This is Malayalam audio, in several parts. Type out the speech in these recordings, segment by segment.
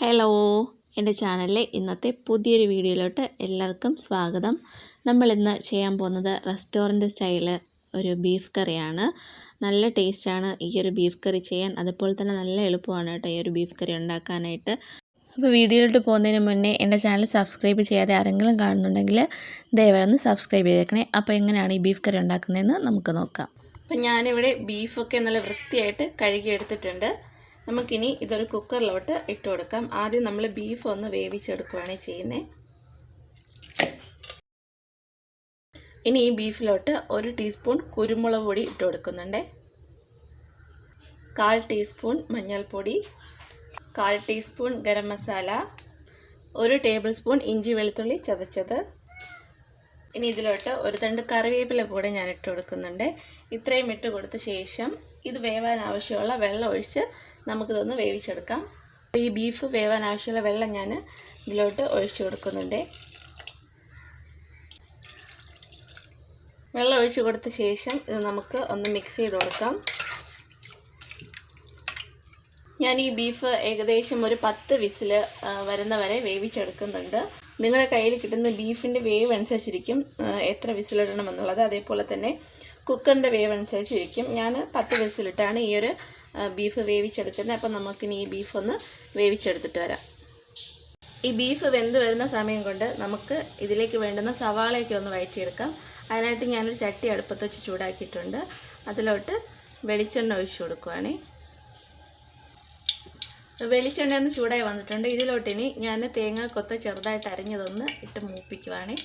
ഹലോ എന്റെ ചാനലിലെ ഇന്നത്തെ പുതിയൊരു വീഡിയോയിലോട്ട് എല്ലാവർക്കും സ്വാഗതം. നമ്മളിന്ന് ചെയ്യാൻ പോകുന്നത് റെസ്റ്റോറന്റ് സ്റ്റൈൽ ഒരു ബീഫ് കറിയാണ്. നല്ല ടേസ്റ്റാണ് ഈ ഒരു ബീഫ് കറി ചെയ്യാൻ. അതുപോലെ തന്നെ നല്ല എളുപ്പമാണ് കേട്ടോ ഈ ഒരു ബീഫ് കറി ഉണ്ടാക്കാനായിട്ട്. അപ്പോൾ വീഡിയോയിലോട്ട് പോകുന്നതിന് മുന്നേ എന്റെ ചാനൽ സബ്സ്ക്രൈബ് ചെയ്യാതെ ആരെങ്കിലും കാണുന്നുണ്ടെങ്കിൽ ദയവായി ഒന്ന് സബ്സ്ക്രൈബ് ചെയ്തേക്കണേ. അപ്പോൾ എങ്ങനെയാണ് ഈ ബീഫ് കറി ഉണ്ടാക്കുന്നതെന്ന് നമുക്ക് നോക്കാം. അപ്പം ഞാനിവിടെ ബീഫൊക്കെ നല്ല വൃത്തിയായിട്ട് കഴുകി എടുത്തിട്ടുണ്ട് നമുക്കിനി ഇതൊരു കുക്കറിലോട്ട് ഇട്ട് കൊടുക്കാം. ആദ്യം നമ്മൾ ബീഫ് ഒന്ന് വേവിച്ചെടുക്കുകയാണ് ചെയ്യുന്നത് ഇനി ഈ ബീഫിലോട്ട് ഒരു ടീസ്പൂൺ കുരുമുളക് പൊടി ഇട്ട് കൊടുക്കുന്നുണ്ട്. കാൽ ടീസ്പൂൺ മഞ്ഞൾപ്പൊടി കാൽ ടീസ്പൂൺ ഗരം മസാല ഒരു ടേബിൾ സ്പൂൺ ഇഞ്ചി വെളുത്തുള്ളി ചതച്ചത് ഇനി ഇതിലോട്ട് ഒരു തണ്ട് കറിവേപ്പില കൂടെ ഞാൻ ഇട്ട് കൊടുക്കുന്നുണ്ട്. ഇത്രയും ഇട്ട് കൊടുത്ത ശേഷം ഇത് വേവാൻ ആവശ്യമുള്ള വെള്ളം ഒഴിച്ച് നമുക്കിതൊന്ന് വേവിച്ചെടുക്കാം. ഈ ബീഫ് വേവാൻ ആവശ്യമുള്ള വെള്ളം ഞാൻ ഇതിലോട്ട് ഒഴിച്ചു കൊടുക്കുന്നുണ്ട്. വെള്ളം ഒഴിച്ച് കൊടുത്ത ശേഷം ഇത് നമുക്ക് ഒന്ന് മിക്സ് ചെയ്ത് കൊടുക്കാം. ഞാൻ ഈ ബീഫ് ഏകദേശം ഒരു പത്ത് വിസിൽ വരുന്നവരെ വേവിച്ചെടുക്കുന്നുണ്ട്. നിങ്ങളുടെ കയ്യിൽ കിട്ടുന്ന ബീഫിന്റെ വേവ് അനുസരിച്ചിരിക്കും എത്ര വിസിലിടണമെന്നുള്ളത്. അതേപോലെ തന്നെ കുക്കറിന്റെ വേവ് അനുസരിച്ചിരിക്കും ഞാൻ പത്ത് വിസിലിട്ടാണ് ഈ ഒരു ബീഫ് വേവിച്ചെടുക്കുന്നത്. അപ്പം നമുക്കിനി ഈ ബീഫ് ഒന്ന് വേവിച്ചെടുത്തിട്ട് വരാം. ഈ ബീഫ് വെന്ത് വരുന്ന സമയം കൊണ്ട് നമുക്ക് ഇതിലേക്ക് വേണ്ടുന്ന സവാളയൊക്കെ ഒന്ന് വഴറ്റിയെടുക്കാം. അതിനായിട്ട് ഞാനൊരു ചട്ടി അടുപ്പത്ത് വെച്ച് ചൂടാക്കിയിട്ടുണ്ട്. അതിലോട്ട് വെളിച്ചെണ്ണ ഒഴിച്ചു കൊടുക്കുവാണേ. വെളിച്ചെണ്ണ ഒന്ന് ചൂടായി വന്നിട്ടുണ്ട്. ഇതിലോട്ട് ഇനി ഞാൻ തേങ്ങ കൊത്ത ചെറുതായിട്ട് അരിഞ്ഞതൊന്ന് ഇട്ട് മൂപ്പിക്കുവാണ്.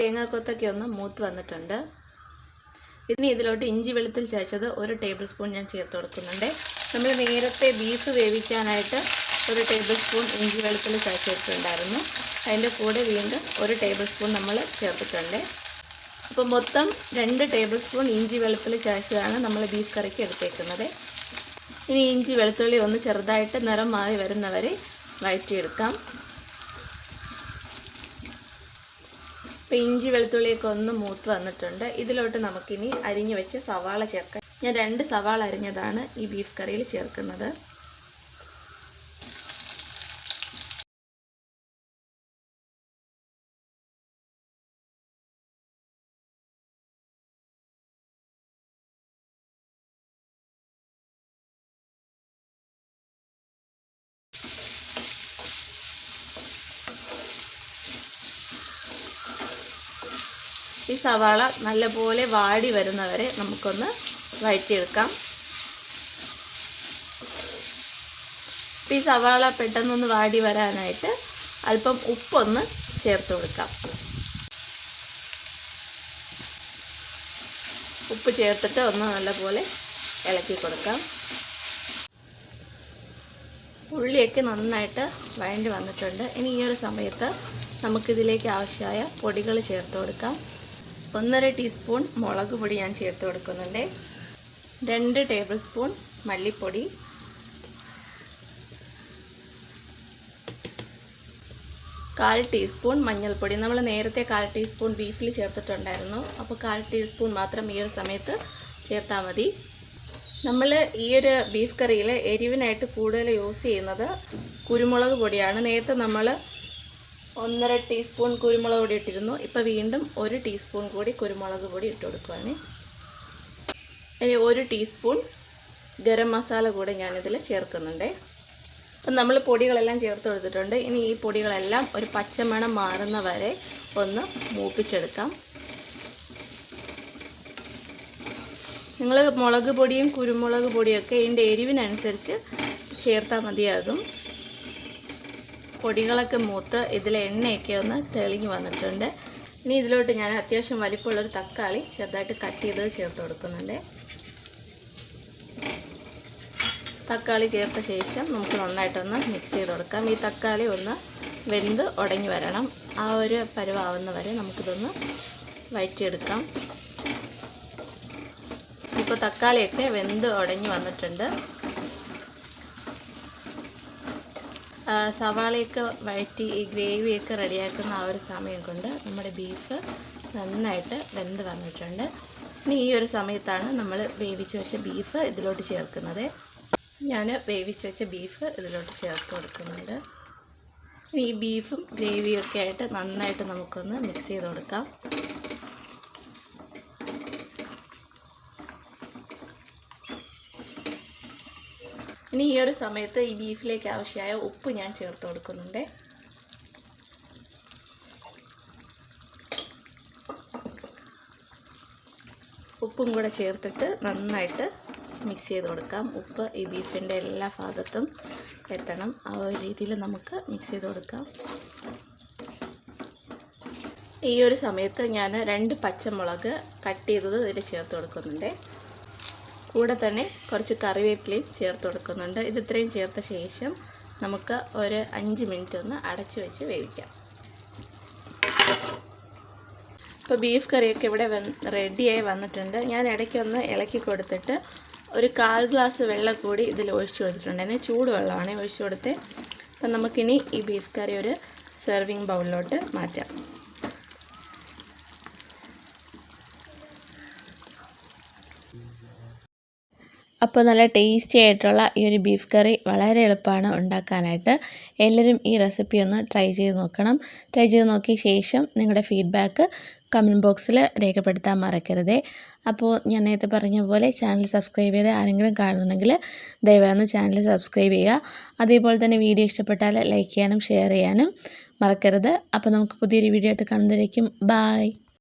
തേങ്ങ തേങ്ങാക്കൊത്തൊക്കെ ഒന്ന് മൂത്ത് വന്നിട്ടുണ്ട്. ഇനി ഇതിലോട്ട് ഇഞ്ചി വെളുത്തിൽ ചേച്ചത് ഒരു ടേബിൾ സ്പൂൺ ഞാൻ ചേർത്ത് കൊടുക്കുന്നുണ്ട്. നമ്മൾ നേരത്തെ ബീഫ് വേവിക്കാനായിട്ട് ഒരു ടേബിൾ സ്പൂൺ ഇഞ്ചി വെളുത്തുള്ളി ചതച്ചിട്ടുണ്ടായിരുന്നു അതിന്റെ കൂടെ വീണ്ടും ഒരു ടേബിൾ സ്പൂൺ നമ്മൾ ചേർത്തിട്ടുണ്ട്. അപ്പോൾ മൊത്തം രണ്ട് ടേബിൾ സ്പൂൺ ഇഞ്ചി വെളുത്തുള്ളി ചതച്ചതാണ് നമ്മൾ ബീഫ് കറിക്ക് എടുത്തേക്കുന്നത്. ഇനി ഇഞ്ചി വെളുത്തുള്ളി ഒന്ന് ചെറുതായിട്ട് നിറം മാറി വരുന്നവരെ വഴറ്റിയെടുക്കാം. അപ്പോൾ ഇഞ്ചി വെളുത്തുള്ളിയൊക്കെ ഒന്ന് മൂത്ത് വന്നിട്ടുണ്ട്. ഇതിലോട്ട് നമുക്കിനി അരിഞ്ഞു വെച്ച് സവാള ചേർക്കാം. ഞാൻ രണ്ട് സവാള അരിഞ്ഞതാണ് ഈ ബീഫ് കറിയിൽ ചേർക്കുന്നത്. ഈ സവാള നല്ലപോലെ വാടി വരുന്നവരെ നമുക്കൊന്ന് വഴറ്റിയെടുക്കാം. ഈ സവാള പെട്ടെന്നൊന്ന് വാടി വരാനായിട്ട് അല്പം ഉപ്പൊന്ന് ചേർത്ത് കൊടുക്കാം. ഉപ്പ് ചേർത്തിട്ട് ഒന്ന് നല്ലപോലെ ഇളക്കി കൊടുക്കാം. ഉള്ളിയൊക്കെ നന്നായിട്ട് വഴണ്ടി വന്നിട്ടുണ്ട്. ഇനി ഈ ഒരു സമയത്ത് നമുക്കിതിലേക്ക് ആവശ്യമായ പൊടികൾ ചേർത്ത് കൊടുക്കാം. ഒന്നര ടീസ്പൂൺ മുളക് പൊടി ഞാൻ ചേർത്ത് കൊടുക്കുന്നുണ്ട്. രണ്ട് ടേബിൾ സ്പൂൺ മല്ലിപ്പൊടി. കാൽ ടീസ്പൂൺ മഞ്ഞൾപ്പൊടി. നമ്മൾ നേരത്തെ കാൽ ടീസ്പൂൺ ബീഫിൽ ചേർത്തിട്ടുണ്ടായിരുന്നു. അപ്പോൾ കാൽ ടീസ്പൂൺ മാത്രം ഈ ഒരു സമയത്ത് ചേർത്താൽ മതി. നമ്മൾ ഈ ഒരു ബീഫ് കറിയിൽ എരിവിനായിട്ട് കൂടുതൽ യൂസ് ചെയ്യുന്നത് കുരുമുളക് പൊടിയാണ്. നേരത്തെ നമ്മൾ ഒന്നര ടീസ്പൂൺ കുരുമുളക് പൊടി ഇട്ടിരുന്നു. ഇപ്പോൾ വീണ്ടും ഒരു ടീസ്പൂൺ കൂടി കുരുമുളക് പൊടി ഇട്ട് കൊടുക്കുകയാണ് ഇനി ഒരു ടീസ്പൂൺ ഗരം മസാല കൂടെ ഞാനിതിൽ ചേർക്കുന്നുണ്ട്. അപ്പം നമ്മൾ പൊടികളെല്ലാം ചേർത്ത് കൊടുത്തിട്ടുണ്ട്. ഇനി ഈ പൊടികളെല്ലാം ഒരു പച്ചമണം മാറുന്ന വരെ ഒന്ന് മൂപ്പിച്ചെടുക്കാം. നിങ്ങൾ മുളക് പൊടിയും കുരുമുളക് പൊടിയൊക്കെ ഇതിന്റെ എരിവിനനുസരിച്ച് ചേർത്താൽ മതിയാകും. പൊടികളൊക്കെ മൂത്ത് ഇതിൽ എണ്ണയൊക്കെ ഒന്ന് തെളിഞ്ഞ് വന്നിട്ടുണ്ട്. ഇനി ഇതിലോട്ട് ഞാൻ അത്യാവശ്യം വലിപ്പമുള്ളൊരു തക്കാളി ചെറുതായിട്ട് കട്ട് ചെയ്ത് ചേർത്ത് കൊടുക്കുന്നുണ്ട്. തക്കാളി ചേർത്ത ശേഷം നമുക്ക് നന്നായിട്ടൊന്ന് മിക്സ് ചെയ്ത് കൊടുക്കാം. ഈ തക്കാളി ഒന്ന് വെന്ത് ഉടങ്ങി വരണം. ആ ഒരു പരുവാവുന്ന വരെ നമുക്കിതൊന്ന് വയറ്റിയെടുക്കാം. ഇപ്പോൾ തക്കാളിയൊക്കെ വെന്ത് ഉടഞ്ഞു വന്നിട്ടുണ്ട്. സവാളയൊക്കെ വഴറ്റി ഈ ഗ്രേവിയൊക്കെ റെഡിയാക്കുന്ന ആ ഒരു സമയം കൊണ്ട് നമ്മുടെ ബീഫ് നന്നായിട്ട് വെന്ത് വന്നിട്ടുണ്ട്. ഇനി ഈ ഒരു സമയത്താണ് നമ്മൾ വേവിച്ച് വെച്ച ബീഫ് ഇതിലോട്ട് ചേർക്കുന്നത്. ഞാൻ വേവിച്ച് വെച്ച ബീഫ് ഇതിലോട്ട് ചേർത്ത് കൊടുക്കുന്നുണ്ട്. ഇനി ഈ ബീഫും ഗ്രേവിയൊക്കെ ആയിട്ട് നന്നായിട്ട് നമുക്കൊന്ന് മിക്സ് ചെയ്ത് കൊടുക്കാം. ഇനി ഈ ഒരു സമയത്ത് ഈ ബീഫിലേക്ക് ആവശ്യമായ ഉപ്പ് ഞാൻ ചേർത്ത് കൊടുക്കുന്നുണ്ട്. ഉപ്പും കൂടെ ചേർത്തിട്ട് നന്നായിട്ട് മിക്സ് ചെയ്ത് കൊടുക്കാം. ഉപ്പ് ഈ ബീഫിന്റെ എല്ലാ ഭാഗത്തും എത്തണം. ആ ഒരു രീതിയിൽ നമുക്ക് മിക്സ് ചെയ്ത് കൊടുക്കാം. ഈ ഒരു സമയത്ത് ഞാൻ രണ്ട് പച്ചമുളക് കട്ട് ചെയ്തത് ഇതിൽ ചേർത്ത് കൊടുക്കുന്നുണ്ട്. കൂടെ തന്നെ കുറച്ച് കറിവേപ്പിലയും ചേർത്ത് കൊടുക്കുന്നുണ്ട്. ഇത് ഇത്രയും ചേർത്ത ശേഷം നമുക്ക് ഒരു അഞ്ച് മിനിറ്റ് ഒന്ന് അടച്ച് വെച്ച് വേവിക്കാം. ഇപ്പോൾ ബീഫ് കറിയൊക്കെ ഇവിടെ റെഡിയായി വന്നിട്ടുണ്ട്. ഞാൻ ഇടയ്ക്കൊന്ന് ഇളക്കി കൊടുത്തിട്ട് ഒരു കാൽ ഗ്ലാസ് വെള്ളം കൂടി ഇതിൽ ഒഴിച്ചു കൊടുത്തിട്ടുണ്ട്. അതിന് ചൂടുവെള്ളമാണ് ഒഴിച്ചു കൊടുത്തേ. അപ്പം നമുക്കിനി ഈ ബീഫ് കറി ഒരു സെർവിങ് ബൗളിലോട്ട് മാറ്റാം. അപ്പോൾ നല്ല ടേസ്റ്റി ആയിട്ടുള്ള ഈ ഒരു ബീഫ് കറി വളരെ എളുപ്പമാണ് ഉണ്ടാക്കാനായിട്ട്. എല്ലാവരും ഈ റെസിപ്പി ഒന്ന് ട്രൈ ചെയ്ത് നോക്കണം. ട്രൈ ചെയ്ത് നോക്കിയ ശേഷം നിങ്ങളുടെ ഫീഡ്ബാക്ക് കമന്റ് ബോക്സിൽ രേഖപ്പെടുത്താൻ മറക്കരുതേ. അപ്പോൾ ഞാൻ നേരത്തെ പറഞ്ഞ പോലെ ചാനൽ സബ്സ്ക്രൈബ് ചെയ്ത് ആരെങ്കിലും കാണുന്നുണ്ടെങ്കിൽ ദയവായി ചാനൽ സബ്സ്ക്രൈബ് ചെയ്യുക. അതേപോലെ തന്നെ വീഡിയോ ഇഷ്ടപ്പെട്ടാൽ ലൈക്ക് ചെയ്യാനും ഷെയർ ചെയ്യാനും മറക്കരുത്. അപ്പോൾ നമുക്ക് പുതിയൊരു വീഡിയോ ആയിട്ട് കാണുന്നതായിരിക്കും ബായ്